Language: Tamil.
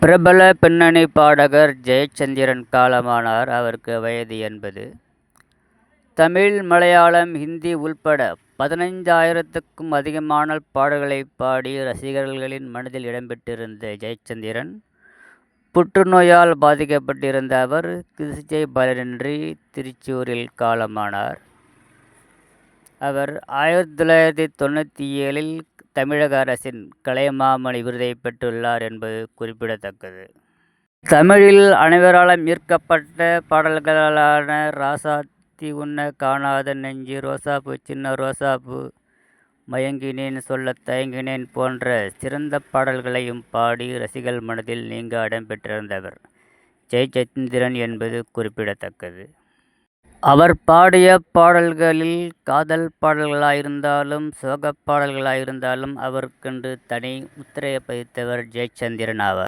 பிரபல பின்னணி பாடகர் ஜெயச்சந்திரன் காலமானார். அவருக்கு வயது எண்பது. தமிழ், மலையாளம், ஹிந்தி உள்பட பதினைந்தாயிரத்துக்கும் அதிகமான பாடல்களைப் பாடி ரசிகர்களின் மனதில் இடம்பெற்றிருந்த ஜெயச்சந்திரன், புற்றுநோயால் பாதிக்கப்பட்டிருந்த அவர் சிகிச்சை பலனின்றி திருச்சூரில் காலமானார். அவர் ஆயிரத்து தொள்ளாயிரத்து தொண்ணூற்றேழில் தமிழக அரசின் கலைமாமணி விருதை பெற்றுள்ளார் என்பது குறிப்பிடத்தக்கது. தமிழில் அனைவராலும் ஈர்க்கப்பட்ட பாடல்களான ராசாத்தி உன்ன காணாத நெஞ்சு, ரோசாப்பூ சின்ன ரோசாப்பூ, மயங்கினேன் சொல்லத் தயங்கினேன் போன்ற சிறந்த பாடல்களையும் பாடி ரசிகர்கள் மனதில் நீங்க இடம்பெற்றிருந்தவர் ஜெயச்சந்திரன் என்பது குறிப்பிடத்தக்கது. அவர் பாடிய பாடல்களில் காதல் பாடல்களாயிருந்தாலும், சோகப் பாடல்களாயிருந்தாலும் அவருக்கென்று தனி முத்திரை பதித்தவர் ஜெயச்சந்திரன் ஆவார்.